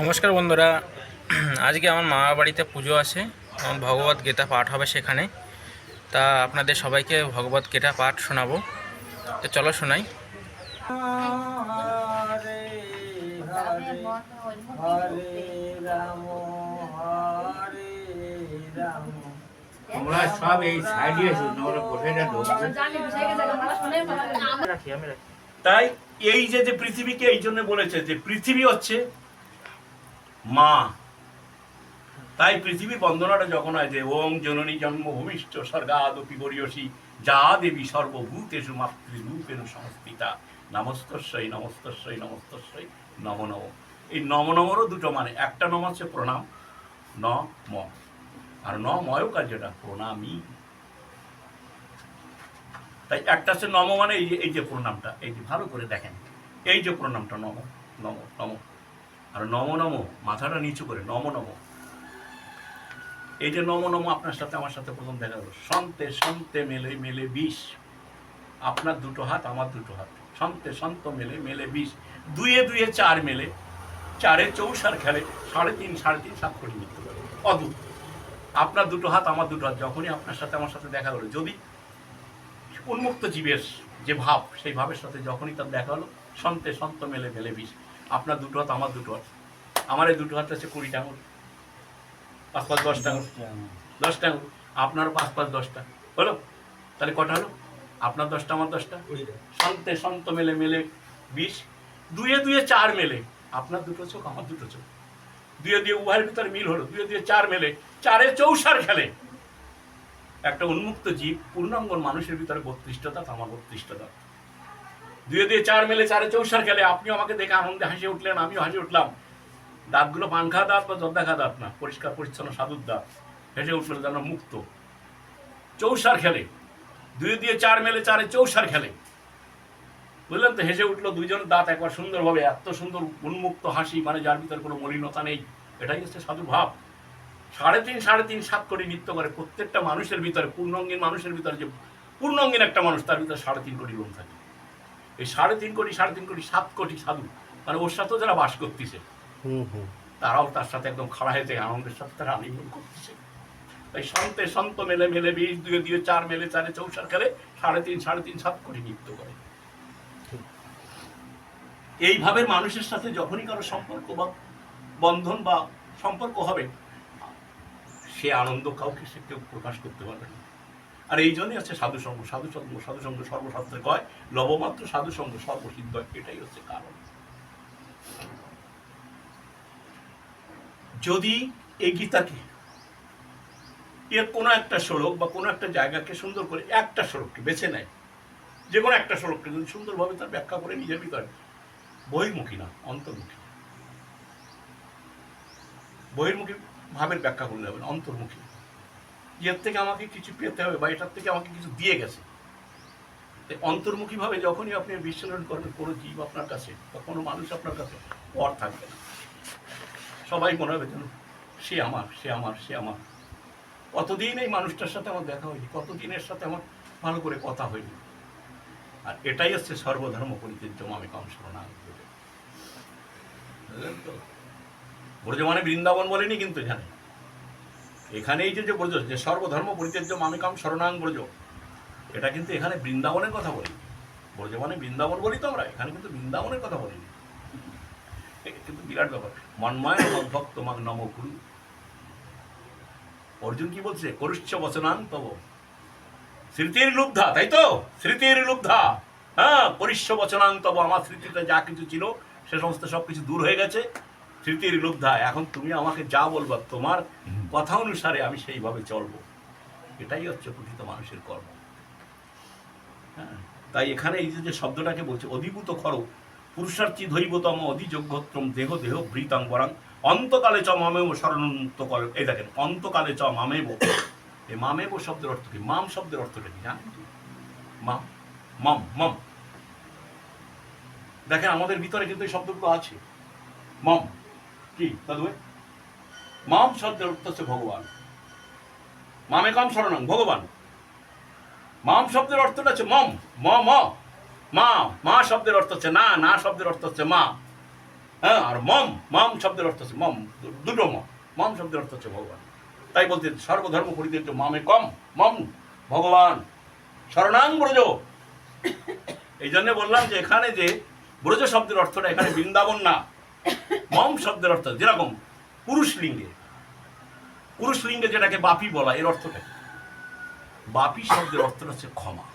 নমস্কার বন্ধুরা। আজকে আমার মামা বাড়িতে পুজো আছে। আমার ভগবত গীতা পাঠ হবে সেখানে। তা আপনাদের সবাইকে ভগবত গীতা পাঠ শোনাবো। তো চলো শোনাই। তোমরা সব এই সাইডে তোমরা বসে তাই এই যে যে পৃথিবীকে এই জন্য বলেছে যে পৃথিবী হচ্ছে মা। তাই পৃথিবী বন্দনাটা যখন যে ওম জননী জন্মভূমিষ্ঠ স্বর্গাদপি গরিয়সী যা দেবী সর্বভূতেষু মাতৃরূপেণ সংস্থিতা নমস্তস্যই নমস্তস্যই নমস্তস্যই, নম নম। এই নম নমরও দুটো মানে। একটা নম হচ্ছে প্রণাম, ন ম। আর ন ময়ও কাজ কার্যটা প্রণামী। তাই একটা হচ্ছে নম মানে এই যে এই যে প্রণামটা। এই যে ভালো করে দেখেন। এই যে প্রণামটা, নম নম নম। আর নম নম, মাথাটা নিচু করে, নম নম। এই যে নম নম আপনার সাথে, আমার সাথে প্রথম দেখা গেল সন্তে সন্তে মেলে মেলে বিষ। আপনার দুটো হাত, আমার দুটো হাত। সন্তে সন্ত মেলে মেলে বিষ। দুয়ে দুয়ে চার মেলে। চারে চৌসার খেলে, সাড়ে তিন সাড়ে তিন, সাত কোটি মৃত্যু করে। অদ্ভুত। আপনার দুটো হাত, আমার দুটো হাত। যখনই আপনার সাথে, আমার সাথে দেখা হলো, যদি উন্মুক্ত জীবের যে ভাব, সেই ভাবের সাথে যখনই তার দেখা হলো সন্তে সন্ত মেলে মেলে বিষ। আপনার দুটো হাত আমার দুটো হাত। আমার এই দুটো হাত আছে কুড়িটা আঙুল। পাঁচ পাঁচ দশটা আঙুল। দশটা আঙুল। আপনার পাঁচ পাঁচ দশটা। হলো? তাহলে কটা হলো? আপনার দশটা আমার দশটা? সন্তে সন্ত মেলে মেলে বিষ দুয়ে দুয়ে চার মেলে। আপনার দুটো চোখ আমার দুটো চোখ। দুয়ে দুয়ে উভয়ের ভিতরে মিল হলো। দুয়ে দুয়ে চার মেলে। চারে চৌসার খেলে। একটা উন্মুক্ত জীব পূর্ণাঙ্গন মানুষের ভিতরে বত্রিশটা দাঁত আমার বত্রিশটা দাঁত। দুয়ে দুয়ে চার মেলে চারে চৌসার খেলে আপনি আমাকে দেখে আনন্দে হাসি উঠলেন, আমিও হাসি উঠলাম। দাঁতগুলো পাংখা দাঁত বা জর্দাখা দাঁত না, পরিষ্কার, পরিচ্ছন্ন সাধুর দাঁত। হেসে উঠলেন যেন মুক্ত। চৌসার খেলে। দুয়ে দিয়ে চার মেলে চারে চৌসার খেলে। বুঝলেন তো, হেসে উঠল দুজন দাঁত একবার সুন্দরভাবে, এত সুন্দর উন্মুক্ত হাসি মানে যার ভিতর কোনো মলিনতা নেই। এটাই হচ্ছে সাধুর ভাব। সাড়ে তিন সাড়ে তিন, সাত কোটি নৃত্য করে প্রত্যেকটা মানুষের ভিতরে পূর্ণাঙ্গীন মানুষের ভিতরে যে পূর্ণাঙ্গীন একটা মানুষ, তার ভিতরে সাড়ে তিন কোটি লোক থাকে। এই সাড়ে তিন কোটি সাড়ে তিন কোটি সাত কোটি সাধু। মানে ওর সাথেও যারা বাস করতেছে। তারাও তার সাথে একদম খাড়া হয়ে যায় আনন্দের সাথে তারা আলিঙ্গন করতেছে। তাই সন্তে সন্ত মেলে মেলে বিশ দুয়ে দুয়ে চার মেলে চারে চৌসার খেলে সাড়ে তিন সাড়ে তিন সাত কোটি নৃত্য করে। এইভাবে মানুষের সাথে যখনই কারও সম্পর্ক বা বন্ধন বা সম্পর্ক হবে সে আনন্দ কাউকে সে কেউ প্রকাশ করতে পারবে না। আর এই জন্যই হচ্ছে সাধু সঙ্গ সাধু সঙ্গ সাধু সঙ্গ সর্বশাস্ত্রে কয়? লবমাত্র সাধু সঙ্গ সর্বসিদ্ধ, এটাই হচ্ছে কারণ। যদি এই গীতাকে এর কোনো একটা শ্লোক বা কোনো একটা জায়গাকে সুন্দর করে একটা সড়ককে বেছে নেয়, যে কোনো একটা সড়ককে যদি সুন্দরভাবে তার ব্যাখ্যা করে নিজের ভিতরে, বহির্মুখী না, অন্তর্মুখী বহির্মুখী ভাবের ব্যাখ্যা করলে হবে না, অন্তর্মুখী। এর থেকে আমাকে কিছু পেতে হবে বা এটার থেকে আমাকে কিছু দিয়ে গেছে। অন্তর্মুখীভাবে যখনই আপনি বিশ্লেষণ করবেন কোনো জীব আপনার কাছে বা কোনো মানুষ আপনার কাছে পর থাকবে না। সবাই মনে হবে যেন সে আমার সে আমার সে আমার। কতদিন এই মানুষটার সাথে আমার দেখা হয়নি? কতদিনের সাথে আমার ভালো করে কথা হয়নি? আর এটাই হচ্ছে সর্বধর্ম পরিত্যাজ্য আমি কম শরণা বুঝলেন তো? ব্রজ মানে বৃন্দাবন বলেনি কিন্তু এখানে এখানে এই যে যে ব্রজ যে সর্বধর্ম পরিত্যাজ্য মামিকাম শরণাং ব্রজ, এটা কিন্তু এখানে বৃন্দাবনের কথা বলি। ব্রজ মানে বৃন্দাবন বলি তো আমরা, এখানে কিন্তু বৃন্দাবনের কথা বলি কিন্তু বিরাট ব্যাপার। মন্ময় ভক্ত মাগ নম গুরু অর্জুন কি বলছে? করিষ্ঠ বচনান তব। স্মৃতির লুব্ধা, তাই তো? স্মৃতির লুব্ধা। হ্যাঁ পরিষ্য বচনাং তব। আমার স্মৃতিতে যা কিছু ছিল, সে সমস্ত সব কিছু দূর হয়ে গেছে। স্মৃতির লুব্ধা, এখন তুমি আমাকে যা বলবা, তোমার কথা অনুসারে আমি সেইভাবে চলবো। এটাই হচ্ছে প্রকৃত মানুষের কর্ম। হ্যাঁ তাই এখানে এই যে শব্দটাকে বলছে, অধিভূত খর, পুরুষার্থী ধৈবতম, অধিযোগ্যত্রম, দেহ দেহ ভৃতাং বরাং, অন্তকালে চ মামেব শরণমুক্ত কর এই দেখেন, অন্তকালে চ মামেব। এই মামেব শব্দের অর্থ কি? মাম শব্দের অর্থটা কি? জানেন কি? মাম মাম মাম। দেখেন, আমাদের ভিতরে কিন্তু এই শব্দগুলো আছে। মম, কি? দাদু? মাম শব্দের অর্থ হচ্ছে ভগবান। মামে কাম শরণাং, ভগবান। মাম শব্দের অর্থটা হচ্ছে মম, ম ম। মা মা শব্দের অর্থ হচ্ছে না না শব্দের অর্থ হচ্ছে মা। হ্যাঁ আর মম মম শব্দের অর্থ হচ্ছে মম দুটো মম মম শব্দের অর্থ হচ্ছে ভগবান। তাই বলতে সর্বধর্ম পরিত্যাজ্য মামে কম, মম, ভগবান। শরণাং ব্রজ। এই জন্য বললাম যে এখানে যে ব্রজ শব্দের অর্থটা এখানে বৃন্দাবন না। মম শব্দের অর্থ যেরকম পুরুষ লিঙ্গে। পুরুষ লিঙ্গে যেটাকে বাপি বলা, এর অর্থটা? বাপি শব্দের অর্থটা হচ্ছে ক্ষমা।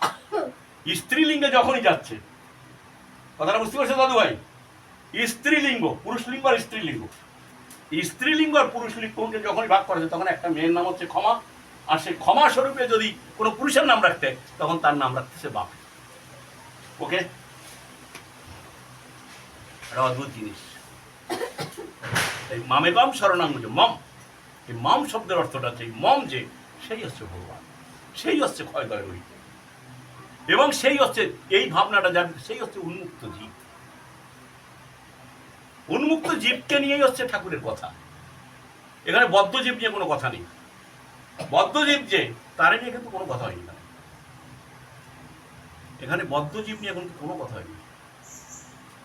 স্ত্রীলিঙ্গে যখনই যাচ্ছে, কথাটা বুঝতে পারছ দাদু ভাই? স্ত্রীলিঙ্গ, পুরুষ লিঙ্গ আর স্ত্রীলিঙ্গ। স্ত্রীলিঙ্গ আর পুরুষ লিঙ্গকে যখনই ভাগ করা যায়, তখন একটা মেয়ের নাম হচ্ছে ক্ষমা, আর সেই ক্ষমা স্বরূপে যদি কোনো পুরুষের নাম রাখতে, তখন তার নাম রাখতেছে বাপ। ওকে? একটা অদ্ভুত জিনিস। এই মামে কম শরণাঙ্গ যে মম। এই মম শব্দের অর্থটা এই মম যে, সেই হচ্ছে ভগবান। সেই হচ্ছে ক্ষয়দয় রহিত। এবং সেই হচ্ছে এই ভাবনাটা যার সেই হচ্ছে উন্মুক্ত জীব। উন্মুক্ত জীবকে নিয়েই হচ্ছে ঠাকুরের কথা। এখানে বদ্ধ জীব নিয়ে কোনো কথা নেই। বদ্ধ জীব যে, তারে নিয়ে কিন্তু কোনো কথা হয়নি এখানে এখানে বদ্ধ জীব নিয়ে কিন্তু কোনো কথা হয়নি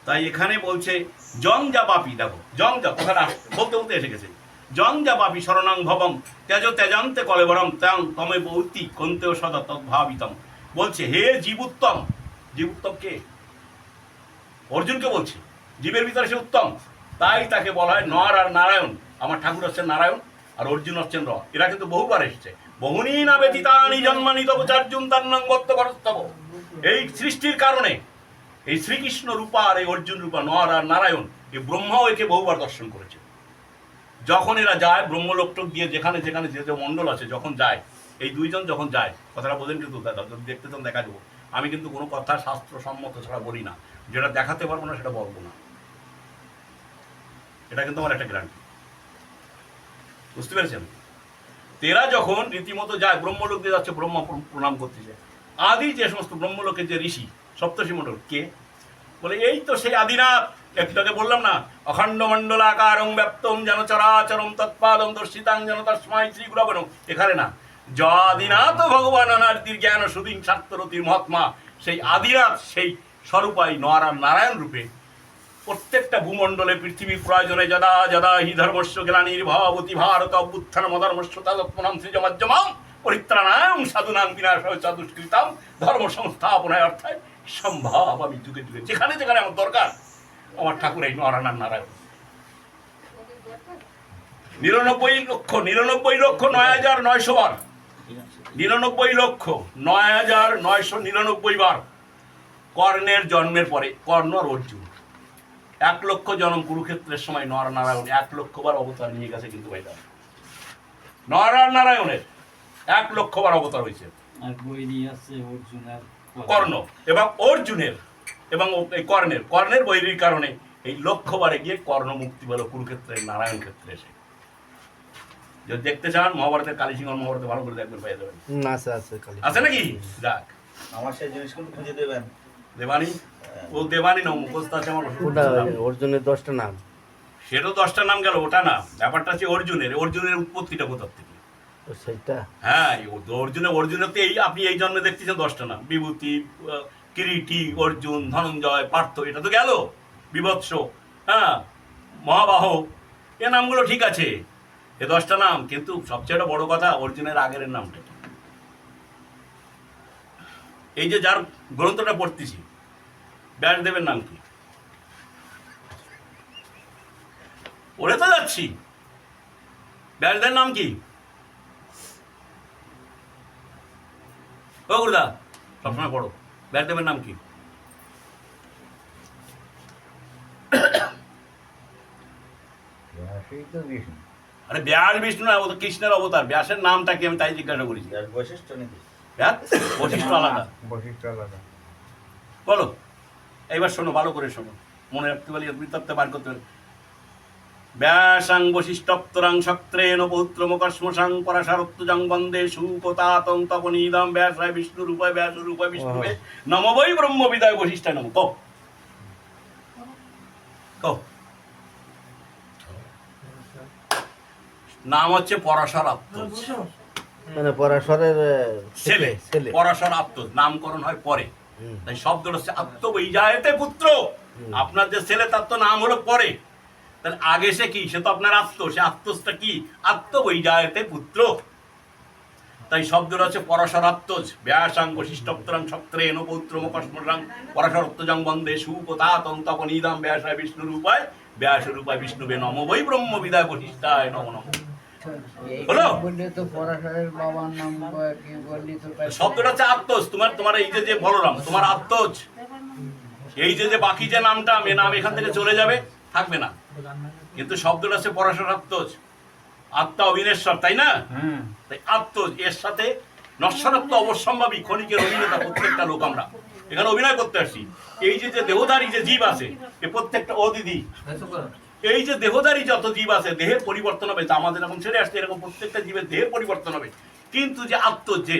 তাই এখানে বলছে, জং যা বাপি দেখো, জং যা কথাটা বলতে বলতে এসে গেছে। জং যা বাপি শরণাং ভবং তেজ তেজান্তে কলেবরম ত্যাং তমে বৌতি কন্তেও সদা তদ্ভাবিতম। বলছে, হে জীব উত্তম জীব উত্তম কে? অর্জুনকে বলছে, জীবের ভিতরে সে উত্তম, তাই তাকে বলা হয় নর আর নারায়ণ। আমার ঠাকুর হচ্ছেন নারায়ণ আর অর্জুন হচ্ছেন র এরা কিন্তু বহুবার এসেছে। বহুনী না ব্যতীতানি জন্মানি তব চার্জুন তার নাম এই সৃষ্টির কারণে এই শ্রীকৃষ্ণ রূপা আর এই অর্জুন রূপা, নর আর নারায়ণ, এই ব্রহ্মাও একে বহুবার দর্শন করেছে। যখন এরা যায়, ব্রহ্মলোকটক দিয়ে যেখানে যেখানে যে যে মণ্ডল আছে, যখন যায়, এই দুইজন যখন যায়, কথাটা বোঝেন কিন্তু দেখতে চান দেখা দেবো আমি কিন্তু কোনো কথা শাস্ত্র সম্মত ছাড়া বলি না। যেটা দেখাতে পারব না, সেটা বলব না। এটা কিন্তু আমার একটা গ্যারান্টি বুঝতে পেরেছেন? তেরা যখন রীতিমতো যায়, ব্রহ্মলোক দিয়ে যাচ্ছে, ব্রহ্মা প্রণাম করতে যায় আদি যে সমস্ত ব্রহ্মলোকের যে ঋষি সপ্তর্ষি মণ্ডল কে? বলে, এই তো সেই আদিনাথ। একটু আগে বললাম না? অখণ্ড মণ্ডলাকারং ব্যাপ্তম যেন চরাচরম তৎপাদম দর্শিতাং যেন তস্মাই শ্রী গুরবন এখানে না, য আদিনাথ ভগবান অনার্তির জ্ঞান সুদিন স্বার্থরতির মহাত্মা, সেই আদিনাথ সেই স্বরূপাই নরার নারায়ণ রূপে প্রত্যেকটা ভূমণ্ডলে পৃথিবীর প্রয়োজনে যদা যদা হি ধর্মস্য গ্লানির ভবতি ভারত অভ্যুত্থান মধর্মস্য তদত্মনাম সৃজমজ্জমাম পরিত্রাণায়ং সাধুনাম বিনাশ চতুষ্কৃতাম ধর্ম সংস্থাপনায় অর্থাৎ সম্ভব, আমি যুগে যুগে যেখানে যেখানে আমার দরকার, আমার ঠাকুর এই নরানার নারায়ণ। নিরানব্বই লক্ষ নিরানব্বই লক্ষ নয় হাজার নয়শো বার। নিরানব্বই লক্ষ নয় হাজার নয়শো নিরানব্বই বার কর্ণের জন্মের পরে, কর্ণ আর অর্জুন। এক লক্ষ জনম কুরুক্ষেত্রের সময় নর নারায়ণ এক লক্ষ বার অবতার নিয়ে গেছে কিন্তু ভাইরা নর আর নারায়ণের এক লক্ষ বার অবতার হয়েছে। আর বই নিয়ে আসছে অর্জুন আর কর্ণ এবং অর্জুনের এবং এই কর্ণের কর্ণের বৈরির কারণে এই লক্ষ্যবারে গিয়ে কর্ণ মুক্তি পেল কুরুক্ষেত্রের নারায়ণ ক্ষেত্রে এসে। যদি দেখতে চান মহাভারতের কালী সিংহ মহাভারতে ভালো করে দেখবেন পেয়ে যাবেন আছে আছে আছে নাকি? যাক। আমার সেই জিনিসগুলো খুঁজে দেবেন। দেবানি? ও দেবানি না মুখস্থ আছে আমার ওটা অর্জুনের দশটা নাম? সেটাও দশটা নাম গেল ওটা না ব্যাপারটা হচ্ছে অর্জুনের। অর্জুনের উৎপত্তিটা কোথার থেকে? তো সেইটা। হ্যাঁ অর্জুনে অর্জুনের তো এই আপনি এই জন্মে দেখতেছেন দশটা নাম। বিভূতি কিরীটি, অর্জুন, ধনঞ্জয়, পার্থ, এটা তো গেল। বিভৎস হ্যাঁ মহাবাহ এ নামগুলো ঠিক আছে। এ দশটা নাম, কিন্তু সবচেয়ে বড় কথা, অর্জুনের আগের নামটা। এই যে যার গ্রন্থটা পড়তেছি ব্যাসদেবের নাম কি? পড়ে তো যাচ্ছি। ব্যাসদেবের নাম কি? ও গুরুদা সবসময় পড়ো। ব্যাসদেবের নাম কি? আরে ব্যাস বিষ্ণু না ও তো কৃষ্ণের অবতার। ব্যাসের নামটা কি আমি তাই জিজ্ঞাসা করেছি। বৈশিষ্ট্য নাকি? ব্যাস বৈশিষ্ট্য আলাদা। বৈশিষ্ট্য আলাদা। বলো এইবার শোনো ভালো করে শোনো। মনে রাখতে পারলে বৃত্তান্ত বার করতে পারলে। ব্যাসাং বৈশিষ্ট্যরাং শক্ত্রেণ পৌত্র মুখশ্মশাং পরাশারত্তুজং বন্দে সুকতাতং তপনীদম ব্যাসায় বিষ্ণু রূপায় ব্যাস রূপায় বিষ্ণু নম বৈ ব্রহ্ম বিদায় বৈশিষ্ট্যায় নম। কো কো নাম হচ্ছে পরাশর আত্মজ মানে পরাশরের ছেলে ছেলে পরাশর আত্মজ নামকরণ হয় পরে। তাই শব্দটা হচ্ছে আত্মবৈজায়তে পুত্র। আপনার যে ছেলে তার তো নাম হলো পরে। তাহলে আগে সে কি? সে তো আপনার আত্ম, সে আত্মসটা কি? আত্ম বৈজায়তে পুত্র। তাই শব্দটা হচ্ছে পরশরাত্মজ ব্যাসাং বশিষ্ঠপ্তরাং সত্রেন পৌত্র মুখস্মরাং পরশরত্তজং বন্দে সুপতা তন্তপ নিদাম ব্যাসায় বিষ্ণু রূপায় ব্যাস রূপায় বিষ্ণুবে নম বৈ ব্রহ্ম বিদায় বশিষ্ঠায় নম নম। শব্দটা তোমার তোমার এই যে যে বলরাম, তোমার আত্মজ। এই যে যে বাকি যে নামটা নাম এখান থেকে চলে যাবে, থাকবে না। কিন্তু শব্দটা হচ্ছে পরাশরাত্মজ আত্মা অবিনেশ্বর তাই না? তাই আত্মজ এর সাথে নশ্বরত্ব অবশ্যম্ভাবী ক্ষণিকের অভিনেতা প্রত্যেকটা লোক আমরা। এখানে অভিনয় করতে আসছি। এই যে যে দেহধারী যে জীব আছে এ প্রত্যেকটা ও দিদি এই যে দেহধারী যত জীব আছে দেহের পরিবর্তন হবে তা আমাদের এখন ছেড়ে আসছে এরকম প্রত্যেকটা জীবের দেহের পরিবর্তন হবে। কিন্তু যে আত্ম যে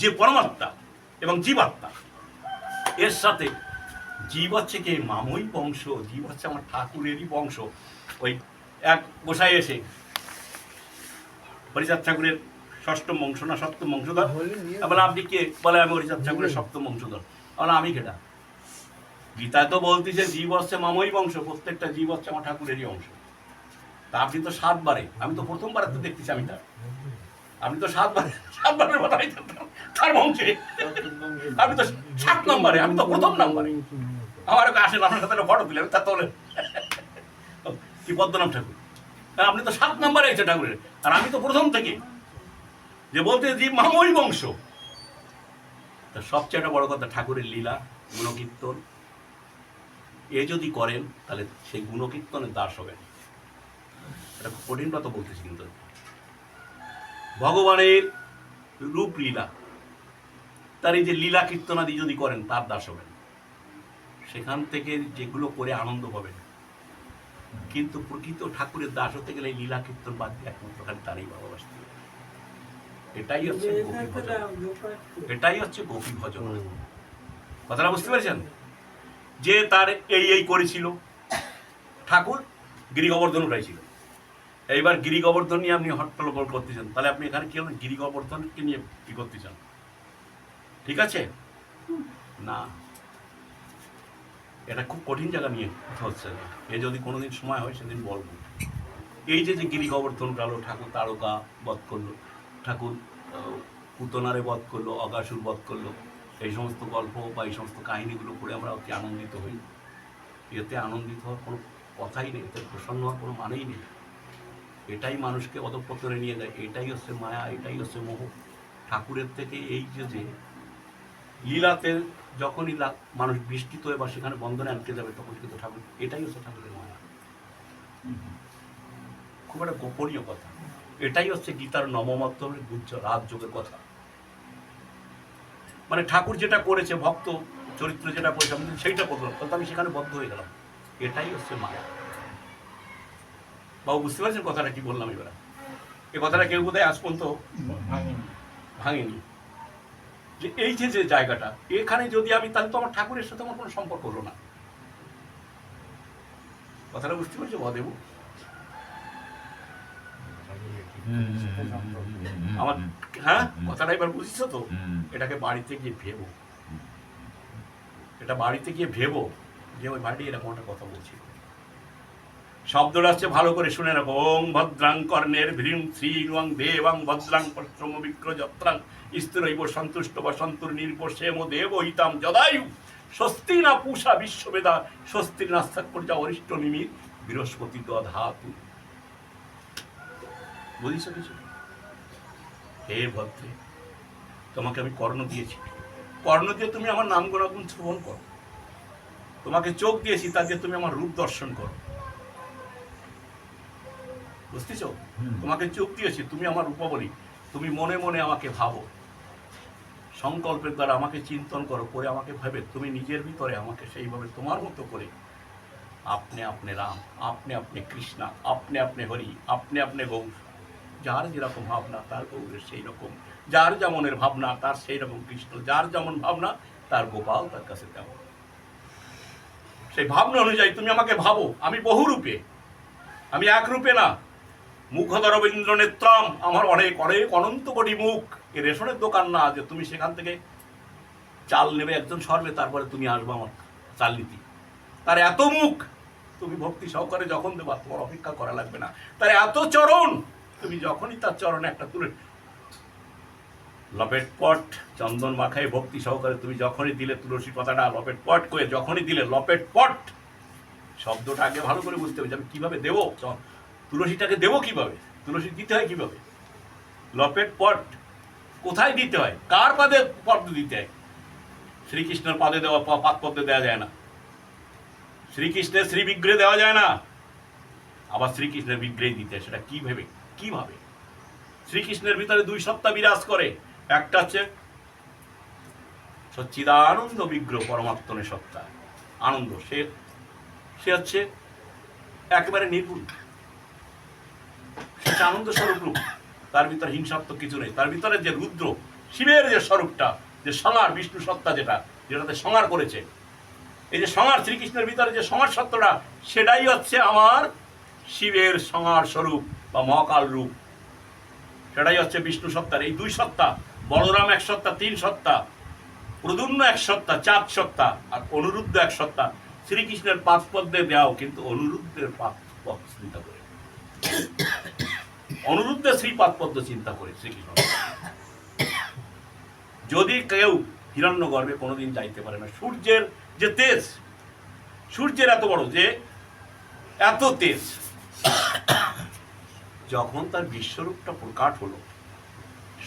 যে পরমাত্মা এবং জীবাত্মা এর সাথে জীব হচ্ছে কে মামই বংশ জীব হচ্ছে আমার ঠাকুরেরই বংশ। ওই এক গোসাই এসে হরিচাঁদ ঠাকুরের ষষ্ঠম বংশ না সপ্তম বংশধর বলে আপনি কে? বলে আমি হরিচাঁদ ঠাকুরের সপ্তম বংশধর বলে আমি কেটা গীতায় তো বলতেছে জীব হচ্ছে মামই বংশ প্রত্যেকটা জীব হচ্ছে আমার ঠাকুরেরই অংশ। তা আপনি তো সাতবারে আমি তো প্রথমবারে তো দেখতেছি আমি তার আপনি তো সাতবারে সাতবারের জানতাম তার বংশে। আমি তো সাত নম্বরে আমি তো প্রথম নম্বরে। আমার আসেন আপনার সাথে ফটো দিলে তা তোলে। কি পদ্মনাম ঠাকুর। আপনি তো সাত নম্বরে আছে ঠাকুরের। আর আমি তো প্রথম থেকে। যে বলতে যে মামই বংশ। তা সবচেয়ে বড় কথা, ঠাকুরের লীলা, গুণকীর্তন। এ যদি করেন, তাহলে সেই গুণকীর্তনের দাস হবেন। এটা খুব কঠিন কথা বলতেছি কিন্তু। ভগবানের রূপ লীলা তার এই যে লীলা কীর্তনাদি যদি করেন, তার দাস হবেন। সেখান থেকে যেগুলো করে আনন্দ পাবেন। কিন্তু প্রকৃত ঠাকুরের দাস হতে গেলে লীলা কীর্তন বাদ দিয়ে একমাত্র খালি তারই ভালোবাসতে হবে। এটাই হচ্ছে গোপী ভজন। এটাই হচ্ছে গোপী ভজন। কথাটা বুঝতে পেরেছেন? যে তার এই এই করেছিল ঠাকুর গিরি গোবর্ধন উঠাইছিল। এইবার গিরি গোবর্ধন নিয়ে আপনি হট্টল করতেছেন তাহলে আপনি এখানে কি হলেন? গিরি গোবর্ধনকে নিয়ে কি করতে চান? ঠিক আছে? না। এটা খুব কঠিন জায়গা নিয়ে কথা হচ্ছে এ যদি কোনোদিন সময় হয়, সেদিন বলব। এই যে যে গিরি গোবর্ধন উঠালো ঠাকুর, তারকা বধ করল, ঠাকুর পুতনারে বধ করল, অগাসুর বধ করল, এই সমস্ত গল্প বা এই সমস্ত কাহিনীগুলো পড়ে আমরা অতি আনন্দিত হই। এতে আনন্দিত হওয়ার কোনো কথাই নেই, এতে প্রসন্ন হওয়ার কোনো মানেই নেই। এটাই মানুষকে অধপতনে নিয়ে যায়, এটাই হচ্ছে মায়া, এটাই হচ্ছে মোহ। ঠাকুরের থেকে এই যে যে লীলাতে যখনই মানুষ বিষ্টিত হয়ে বা সেখানে বন্ধনে আটকে যাবে তখন কিন্তু ঠাকুর এটাই হচ্ছে ঠাকুরের মায়া। খুব একটা গোপনীয় কথা। এটাই হচ্ছে গীতার নবমাধ্যমের গুজ্জ রাজযোগের কথা। মানে ঠাকুর যেটা করেছে ভক্ত চরিত্র যেটা করেছে আমি সেইটা করলাম তাহলে আমি সেখানে বদ্ধ হয়ে গেলাম। এটাই হচ্ছে মায়া। বাবু বুঝতে পারছেন কথাটা কি বললাম এবার? এ কথাটা কেউ বোধহয় আজ পর্যন্ত ভাঙেনি। যে এই যে যে জায়গাটা, এখানে যদি আমি, তাহলে তো আমার ঠাকুরের সাথে আমার কোনো সম্পর্ক হলো না। কথাটা বুঝতে পারছ, মহাদেব? আমার হ্যাঁ কথাটা এবার বুঝছ তো? এটাকে বাড়িতে গিয়ে ভেবো। এটা বাড়িতে গিয়ে ভেবো। যে ওই বাড়ি এরকম একটা কথা বলছি শব্দটা হচ্ছে ভালো করে শুনে রাখো। ওং ভদ্রাং কর্ণের ভ্রিং শ্রীং দেবাং ভদ্রাং পশ্রম বিক্র যত্রাং স্থিরৈব সন্তুষ্ট বা সন্তুর নির্বশেম দেব হিতাম যদায়ু। স্বস্তি না পূষা বিশ্ববেদা, স্বস্তি নাস্তাৎপর্যা অরিষ্ট নিমির বৃহস্পতি ধাতু। বুঝিস কিছু? হে ভদ্রে, তোমাকে আমি কর্ণ দিয়েছি। কর্ণ দিয়ে তুমি আমার নাম গুণাগুণ শ্রবণ করো। তোমাকে চোখ দিয়েছি তা দিয়ে তুমি আমার রূপ দর্শন করো। বুঝতেছ? তোমাকে চোখ দিয়েছি তুমি আমার রূপাবলী তুমি মনে মনে আমাকে ভাবো। সংকল্পের দ্বারা আমাকে চিন্তন করো করে আমাকে ভাবে। তুমি নিজের ভিতরে আমাকে সেইভাবে তোমার মতো করে। আপনি আপনি রাম আপনি আপনি কৃষ্ণা আপনি আপনি হরি আপনি আপনি গৌর। যার যেরকম ভাবনা তার গৌরের সেই রকম। যার যেমনের ভাবনা তার সেই রকম কৃষ্ণ। যার যেমন ভাবনা তার গোপাল তার কাছে তেমন। সেই ভাবনা অনুযায়ী তুমি আমাকে ভাবো। আমি বহু রূপে আমি এক রূপে না। মুখধর রবীন্দ্র নেত্রম আমার অনেক অনেক অনন্ত কোটি মুখ। এ রেশনের দোকান না, যে তুমি সেখান থেকে চাল নেবে, একজন সরবে, তারপরে তুমি আসবে আমার চাল নিতে। তার এত মুখ, তুমি ভক্তি সহকারে যখন দেবা, তোমার অপেক্ষা করা লাগবে না। তার এত চরণ, তুমি যখনই তার চরণে একটা তুলে লপেট পট, চন্দন মাখায় ভক্তি সহকারে তুমি যখনই দিলে তুলসী পাতাটা, লপেট পট করে যখনই দিলে লপেট পট, শব্দটা আগে ভালো করে বুঝতে হবে যে আমি কীভাবে দেবো? তুলসীটাকে দেবো কীভাবে? তুলসী দিতে হয় কীভাবে? লপেট পট কোথায় দিতে হয়? কার পাদে পদ্ম দিতে হয়? শ্রীকৃষ্ণের পাদে দেওয়া পা- পাদ পদ্মে দেওয়া যায় না। শ্রীকৃষ্ণের শ্রী বিগ্রহে দেওয়া যায় না। আবার শ্রীকৃষ্ণের বিগ্রহে দিতে হয়, সেটা কীভাবে কীভাবে শ্রীকৃষ্ণের ভিতরে দুই সপ্তাহ বিরাজ করে। একটা হচ্ছে সচ্চিদানন্দ বিগ্রহ পরমাত্মনের সত্তা। আনন্দ, সে সে হচ্ছে একেবারে নির্গুণ। সে হচ্ছে আনন্দ স্বরূপ রূপ, তার ভিতরে হিংসাত্মক কিছু নেই। তার ভিতরে যে রুদ্র, শিবের যে স্বরূপটা, যে সংহার বিষ্ণু সত্তা যেটা, যেটাতে সংহার করেছে, এই যে সংহার শ্রীকৃষ্ণের ভিতরে যে সংহার সত্যটা, সেটাই হচ্ছে আমার শিবের সংহার স্বরূপ বা মহাকাল রূপ। সেটাই হচ্ছে বিষ্ণু সত্তার এই দুই সত্তা, বলরাম এক সত্তা, তিন সত্তা প্রদুম্ন এক সত্তা চার সত্তা, আর অনুরুদ্ধ এক সত্তা। শ্রীকৃষ্ণের পাঁচ পদ্মে দেওয়াও কিন্তু অনুরুদ্ধের পাঁচ পদ চিন্তা করে। অনুরুদ্ধের শ্রীপাদ পদ্ম চিন্তা করে শ্রীকৃষ্ণ। যদি কেউ হিরণ্য গর্ভে কোনোদিন যাইতে পারে না সূর্যের যে তেজ সূর্যের এত বড় যে এত তেজ যখন তার বিশ্বরূপটা প্রকাট হলো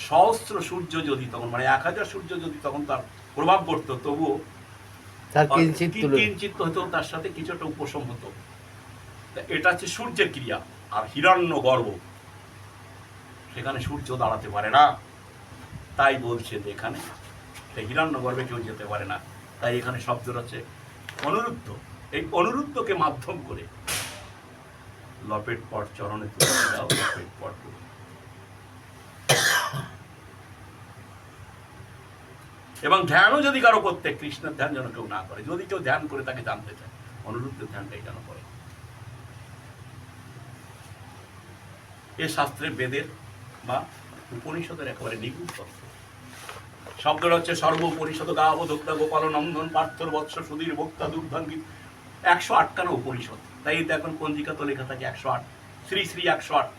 সহস্র সূর্য যদি তখন মানে এক হাজার সূর্য যদি তখন তার প্রভাব পড়তো তবুও কিঞ্চিত হতো তার সাথে কিছুটা উপশম হতো তা এটা হচ্ছে সূর্যের ক্রিয়া আর হিরণ্য গর্ব সেখানে সূর্য দাঁড়াতে পারে না। তাই বলছে যে এখানে হিরণ্য গর্বে কেউ যেতে পারে না। তাই এখানে শব্দ হচ্ছে অনুরুদ্ধ। এই অনুরুদ্ধকে মাধ্যম করে লপেট পট চরণে তুলে দাও, লপেট পট এবং ধ্যানও যদি কারও করতে, কৃষ্ণের ধ্যান যেন কেউ না করে, যদি কেউ ধ্যান করে তাকে জানতে চায়, অনুরুদ্ধের ধ্যানটাই যেন করে। এ শাস্ত্রে বেদের বা উপনিষদের একেবারে নিগুণ তত্ত্ব। শব্দটা হচ্ছে সর্ব উপনিষদ গাব দোক্তা গোপাল নন্দন পার্থর বৎস সুধীর বক্তা দুর্ধাঙ্গী। একশো আটখানা উপনিষদ। তাই এটা এখন পঞ্জিকা তো লেখা থাকে একশো আট। শ্রী শ্রী একশো আট।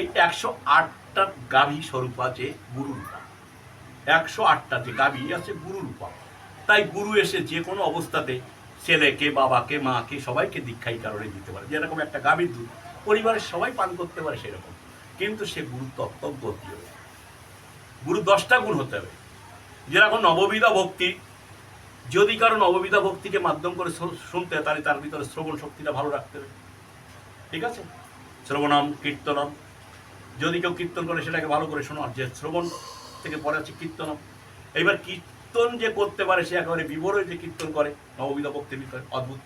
এই একশো আটটা গাভী স্বরূপ আছে গুরু রূপা একশো আটটা যে গাভী আছে গুরু রূপা তাই গুরু এসে যে কোনো অবস্থাতে ছেলেকে, বাবাকে, মাকে সবাইকে দীক্ষাই কারণে দিতে পারে। যেরকম একটা গাভীর দুধ। পরিবারের সবাই পান করতে পারে সেরকম। কিন্তু সে গুরু তত্ত্ব হতে হবে গুরু দশটা গুণ হতে হবে। যেরকম নববিধা ভক্তি, যদি কারও নববিধা ভক্তিকে মাধ্যম করে শুনতে, তাহলে তার ভিতরে শ্রবণ শক্তিটা ভালো রাখতে হবে। ঠিক আছে? শ্রবণম, কীর্তনম। যদি কেউ কীর্তন করে, সেটাকে ভালো করে শোনো। যে শ্রবণ থেকে পরে আছে কীর্তনম। এইবার কীর্তন যে করতে পারে, সে একেবারে বিবরণ যে কীর্তন করে, নববিধা ভক্তির বিষয় অদ্ভুত।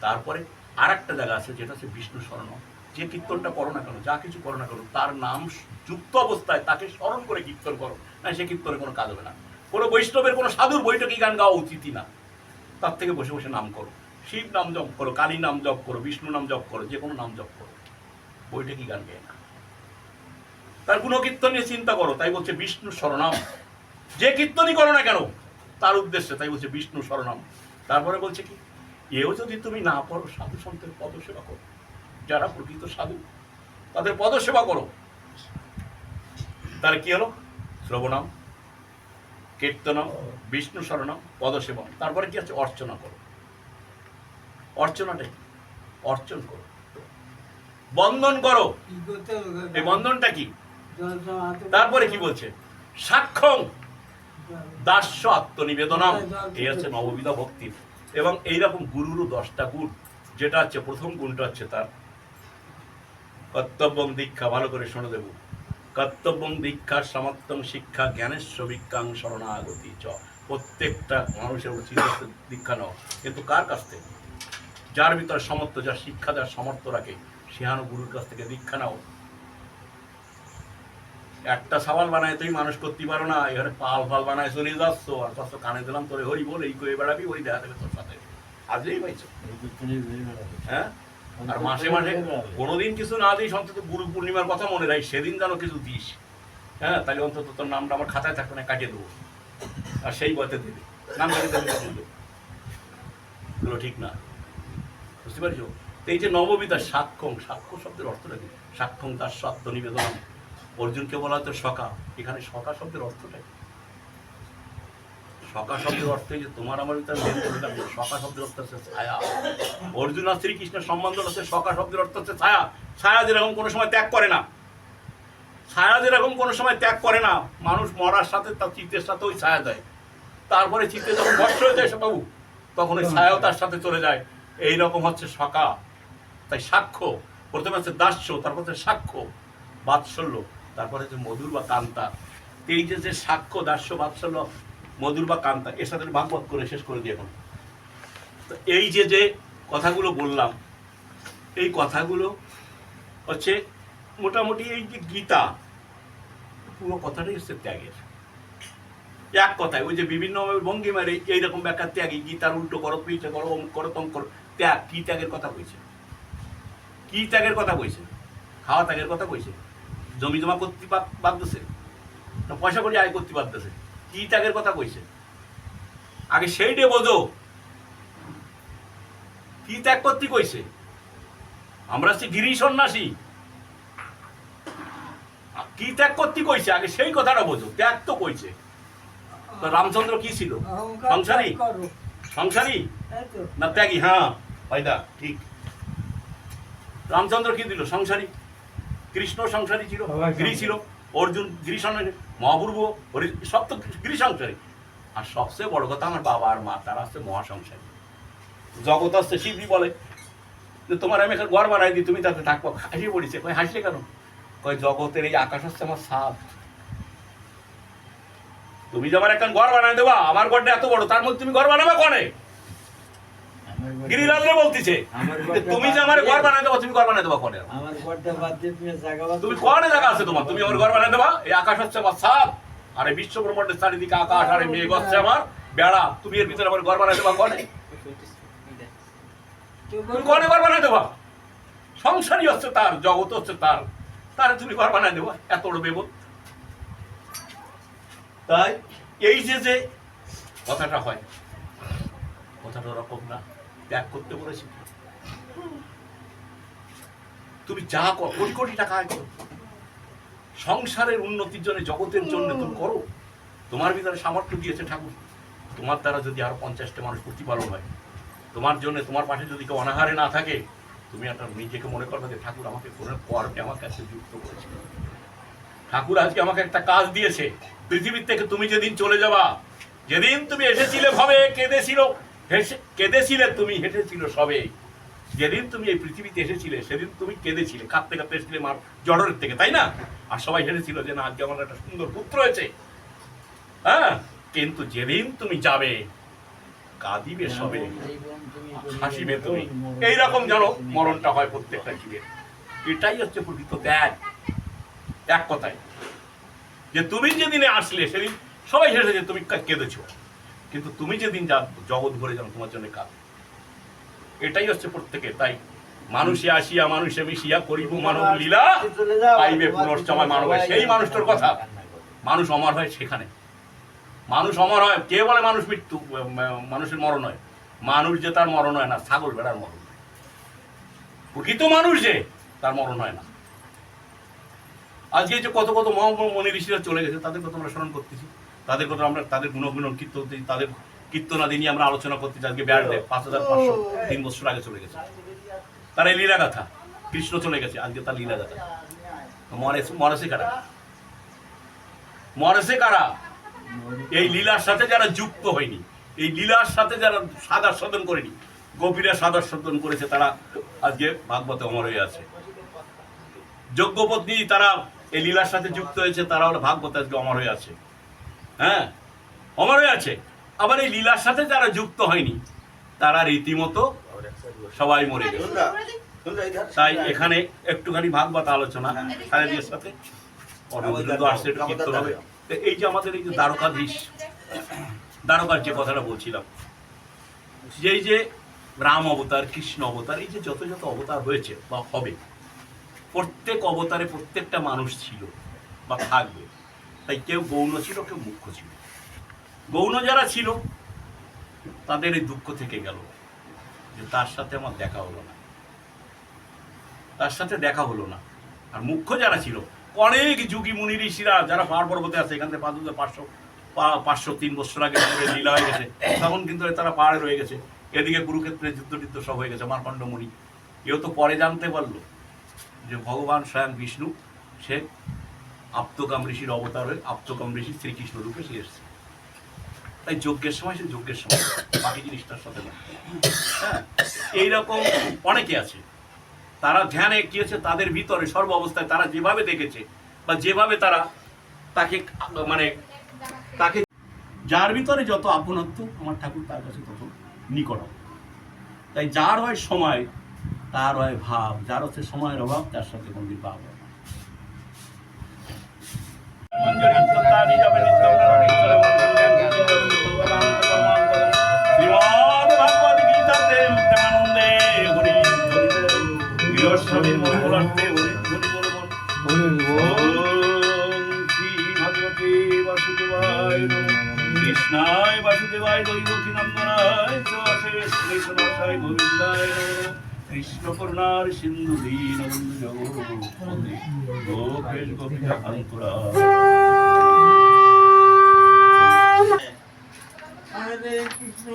তারপরে আর একটা জায়গা আছে, যেটা হচ্ছে বিষ্ণু স্মরণ যে কীর্তনটা করো না কেন, যা কিছু করো না কেন, তার নাম যুক্ত অবস্থায় তাকে স্মরণ করে কীর্তন করো। না, সে কীর্তনে কোনো কাজ হবে না। কোনো বৈষ্ণবের, কোনো সাধুর বৈঠকি গান গাওয়া উচিতই না। তার থেকে বসে বসে নাম করো। শিব নাম জপ করো, কালী নাম জপ করো, বিষ্ণু নাম জপ করো, যে কোনো নাম জপ করো। বৈঠকি গান গেয়ে না। তার গুণকীর্তন নিয়ে চিন্তা করো, তাই বলছে বিষ্ণু স্মরণাম। যে কীর্তনই করো না কেন, তার উদ্দেশ্যে তাই বলছে বিষ্ণু স্মরণাম। তারপরে বলছে কি, এও যদি তুমি না করো, সাধু সন্তের পদসেবা করো। যারা প্রকৃত সাধু, তাদের পদসেবা করো। তার কি হলো? শ্রবণাম, কীর্তনম, বিষ্ণু স্মরণম পদসেবা। তারপরে কি আছে? অর্চনা করো। অর্চনাটা কি? অর্চন করো। বন্ধন করো। এই বন্ধনটা কি? তারপরে কি বলছে? সাক্ষং দাস্য আত্মনিবেদনম। এই হচ্ছে নববিধা ভক্তির। এবং এইরকম গুরুরও দশটা গুণ, যেটা হচ্ছে প্রথম গুণটা হচ্ছে তার কর্তব্য দীক্ষা ভালো করে শুনে দেব। কর্তব্য দীক্ষা সমর্থন শিক্ষা জ্ঞানেশ্বর বিজ্ঞান শরণাগতি চ। প্রত্যেকটা মানুষের উচিত দীক্ষা নেওয়া কিন্তু কার কাছ থেকে? যার ভিতরে সমর্থ যার শিক্ষা যার সমর্থ রাখে সেহানো গুরুর কাছ থেকে দীক্ষা নাও। একটা সাবাল বানায় তুই মানুষ করতে পারো না। এখানে পাল ফাল বানায় চলে যাচ্ছ। আর তোর তো কানে দিলাম তোরে হই বল এই করে বেড়াবি ওই দেখা দেবে তোর সাথে। আজই পাইছো? হ্যাঁ? আর মাসে মাসে কোনোদিন কিছু না দিস, অন্তত গুরু পূর্ণিমার কথা মনে রাখ সেদিন যেন কিছু দিস। হ্যাঁ তাহলে অন্তত তোর নামটা আমার খাতায় থাকবে, না কাটিয়ে দেবো। আর সেই বইতে দেবে। নাম কাটিয়ে এগুলো ঠিক না। বুঝতে পারছ? এই যে নববিদা সাক্ষং সাক্ষ্য শব্দের অর্থটা কি? সাক্ষং তার সত্য নিবেদন অর্জুনকে বলা হতো সকা এখানে সকা শব্দের অর্থটা কি? সকা শব্দের অর্থ যে তোমার আমার ভিতরে মেন যে সকা শব্দের অর্থ হচ্ছে ছায়া। অর্জুন আর শ্রীকৃষ্ণের সম্বন্ধ হচ্ছে সকা শব্দের অর্থ হচ্ছে ছায়া। ছায়া যেরকম কোনো সময় ত্যাগ করে না। ছায়া যেরকম কোনো সময় ত্যাগ করে না, মানুষ মরার সাথে তার চিত্তের সাথে ওই ছায়া দেয় তারপরে চিত্তে যখন ভস্য হয়ে যায় বাবু, তখন ওই ছায়াও তার সাথে চলে যায়। এই রকম হচ্ছে সকা। তাই সাক্ষ্য, প্রথমে হচ্ছে দাস্য, তারপর হচ্ছে সাক্ষ্য, বাৎসল্য, তারপরে হচ্ছে মধুর বা কান্তা। এই যে যে সাক্ষ্য, দাস্য, বাৎসল্য মধুর বা কান্তা, এর সাথে ভাগবত করে শেষ করে দিয়ে এখন। তো এই যে যে কথাগুলো বললাম, এই কথাগুলো হচ্ছে মোটামুটি এই যে গীতা, পুরো কথাটাই হচ্ছে ত্যাগের। এক কথায়, ওই যে বিভিন্ন ভঙ্গিমারে এইরকম ব্যাখ্যা, ত্যাগী, গীতার উল্টো করো পিঠে করো অমুক করো, তম করো, ত্যাগ, কি ত্যাগের কথা কইছে? কি ত্যাগের কথা কইছে? খাওয়া ত্যাগের কথা কইছে? জমি জমা করতে বাদ- বাধ্য না পয়সা করে আয় করতে পারতেছে কি ত্যাগের কথা কইছে? আগে সেইটে বোঝো। কি ত্যাগ করতে কইছে? আমরা হচ্ছে গিরি সন্ন্যাসী। কি ত্যাগ করতে কইছে? আগে সেই কথাটা বোঝো। ত্যাগ তো কইছে। রামচন্দ্র কি ছিল? সংসারী? সংসারী? না ত্যাগী? হ্যাঁ। ফায়দা ঠিক। রামচন্দ্র কি দিল? সংসারী। কৃষ্ণ সংসারী ছিল গিরি ছিল অর্জুন গিরি সংসারী মহাপূর্ব হরি- সব তো গিরি আর সবচেয়ে বড় কথা আমার বাবা আর মা, তারা হচ্ছে মহাসংসারী জগৎ আসছে শিবজি বলে। যে তোমার আমি এখন ঘর বানাই দিই, তুমি তাতে থাকব হাসি পড়েছে। কই হাসলে কেন? কই জগতের এই আকাশ হচ্ছে আমার সাপ। তুমি যে আমার এখন ঘর বানাই দেবা, আমার ঘরটা এত বড়, তার মধ্যে তুমি ঘর বানাবা কনে? গিরিরাজরে বলতিছে তুমি যে আমার ঘর বানাই দেবা তুমি ঘর বানাই দেবা কনে? আমার ঘরটা বাদ দিয়ে তুমি জায়গা তুমি কনে জায়গা আছে তোমার? তুমি আমার ঘর বানাই দেবা? এই আকাশ হচ্ছে আমার সাপ আর এই বিশ্ব ব্রহ্মাণ্ডের চারিদিকে আকাশ আর এই মেঘ হচ্ছে আমার বেড়া। তুমি এর ভিতরে আমার ঘর বানাই দেবা কনে? তুমি কনে ঘর বানাই দেবা? সংসারই হচ্ছে তার জগৎ হচ্ছে তার। তারে তুমি ঘর বানাই দেবা এত বড় বেবল তাই এই যে যে কথাটা হয় কথাটা ওরকম না। ত্যাগ করতে বলেছি। তুমি যা কোটি কোটি টাকা আয় সংসারের উন্নতির জন্য, জগতের জন্য তুমি করো। তোমার ভিতরে সামর্থ্য দিয়েছে ঠাকুর। তোমার দ্বারা যদি আরও পঞ্চাশটা মানুষ প্রতিপালন হয়, তোমার জন্য, তোমার পাশে যদি কেউ অনাহারে না থাকে, তুমি একটা নিজেকে মনে করবে যে ঠাকুর আমাকে কোনো কর্মে আমার কাছে যুক্ত করেছে। ঠাকুর আজকে আমাকে একটা কাজ দিয়েছে। পৃথিবীর থেকে তুমি যেদিন চলে যাবা, যেদিন তুমি এসেছিলে ভাবে কেঁদেছিল হেসে, কেঁদেছিলে তুমি হেসেছিল সবে। যেদিন তুমি এই পৃথিবীতে এসেছিলে, সেদিন তুমি কেঁদেছিলে এসেছিলে মার জড়রের থেকে, তাই না? আর সবাই হেসেছিল যে, না আজকে আমার একটা সুন্দর পুত্র হয়েছে। হ্যাঁ? কিন্তু যেদিন তুমি যাবে, কাঁদিবে সবে। হাসিবে তুমি। এইরকম জানো মরণটা হয় প্রত্যেকটা জীবের। এটাই হচ্ছে প্রকৃত ত্যাগ। এক কথায়। যে তুমি যেদিনে আসলে, সেদিন সবাই হেসেছে, তুমি কেঁদেছো? কিন্তু তুমি যেদিন যা জগৎ ভরে যেন তোমার জন্য কাঁদ এটাই হচ্ছে প্রত্যেকে তাই মানুষে আসিয়া মানুষে মিশিয়া করিব মানব লীলা পাইবে পুনশ্চময় মানব সেই মানুষটার কথা। মানুষ অমর হয় সেখানে। মানুষ অমর হয় কে বলে মানুষ মৃত্যু মানুষের মরণ হয়? মানুষ যে তার মরণ হয় না ছাগল বেড়ার মরণ। হয়। প্রকৃত মানুষ যে তার মরণ হয় না। আজকে যে কত কত মহামণি ঋষিরা চলে গেছে তাদের কথা আমরা স্মরণ করতেছি। তাদের কথা আমরা তাদের গুণগুণ কীর্তন তাদের কীর্তনাদি নিয়ে আমরা আলোচনা করতেছি আজকে ব্যাট দেয়। পাঁচ হাজার পাঁচশো তিন বছর আগে চলে গেছে। তার এই লীলা গাথা। কৃষ্ণ চলে গেছে আজকে তার লীলা গাথা। মরে মরেছে কারা? মরেছে কারা? এই লীলার সাথে যারা যুক্ত হয়নি এই লীলার সাথে যারা সাদা সদন করেনি গোপীরা সাদা সদন করেছে তারা আজকে ভাগবতে অমর হয়ে আছে। যজ্ঞপত্নী তারা এই লীলার সাথে যুক্ত হয়েছে তারা হলো ভাগবত আজকে অমর হয়ে আছে। হ্যাঁ অমর হয়ে আছে। আবার এই লীলার সাথে যারা যুক্ত হয়নি তারা রীতিমতো সবাই মরে গেছে। ইধার তাই এখানে একটুখানি ভাগবত আলোচনা শারীরিক সাথে। আসছে একটু কীর্তন হবে। তো এই যে আমাদের এই যে দ্বারকাধীশ দ্বারকার যে কথাটা বলছিলাম যে এই যে রাম অবতার কৃষ্ণ অবতার এই যে যত যত অবতার হয়েছে বা হবে প্রত্যেক অবতারে প্রত্যেকটা মানুষ ছিল বা থাকবে। তাই কেউ গৌণ ছিল, কেউ মুখ্য ছিল। গৌণ যারা ছিল, তাদের এই দুঃখ থেকে গেল যে তার সাথে আমার দেখা হলো না। তার সাথে দেখা হলো না। আর মুখ্য যারা ছিল, অনেক যুগী মুনি ঋষিরা যারা পাহাড় পর্বতে আছে, এখান থেকে পাঁচ পাঁচশো পাঁচশো তিন বছর আগে লীলা হয়ে গেছে, তখন কিন্তু তারা পাহাড়ে রয়ে গেছে। এদিকে কুরুক্ষেত্রে যুদ্ধ টুদ্ধ সব হয়ে গেছে, মার্কণ্ড মুনি। এও তো পরে জানতে পারল যে ভগবান স্বয়ং বিষ্ণু, সে আপ্তকাম ঋষির অবতার হয়ে আপ্তকাম ঋষি শ্রীকৃষ্ণ রূপে সে এসছে। তাই যজ্ঞের সময় সে যজ্ঞের সময়, বাকি জিনিসটার সাথে হ্যাঁ এইরকম অনেকে আছে। তারা ধ্যানে কি হচ্ছে, তাদের ভিতরে সর্ব অবস্থায় তারা যেভাবে দেখেছে বা যেভাবে তারা তাকে মানে তাকে, যার ভিতরে যত আপনত্ব, আমার ঠাকুর তার কাছে তত নিকট। তাই যার হয় সময়, তার হয় ভাব। যার হচ্ছে সময়ের অভাব, তার সাথে কোনদিন ভাব হয় না। শ্রীমদ্ ভাগবত গীতাতে প্রেমানন্দে হরি হরি গৃহস্বামীর মঙ্গলার্থে হরি হরি বল বল। ওম শ্রী ভগবতে বাসুদেবায় নমঃ। কৃষ্ণায় বাসুদেবায় দৈবকী নন্দনায় চ অশেষ কৃষ্ণাশায় গোবিন্দায়। কৃষ্ণ করুণার সিন্ধু দীন গোপেশ গোপিকা অন্তরা হরে কৃষ্ণ।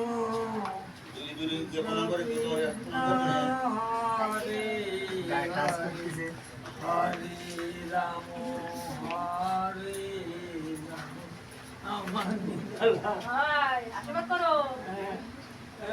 হরে রাম হরে রাম। আমার আশীর্বাদ করো দিকে দিকে থাকো আলবাতা নিয়ে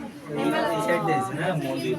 মন্দির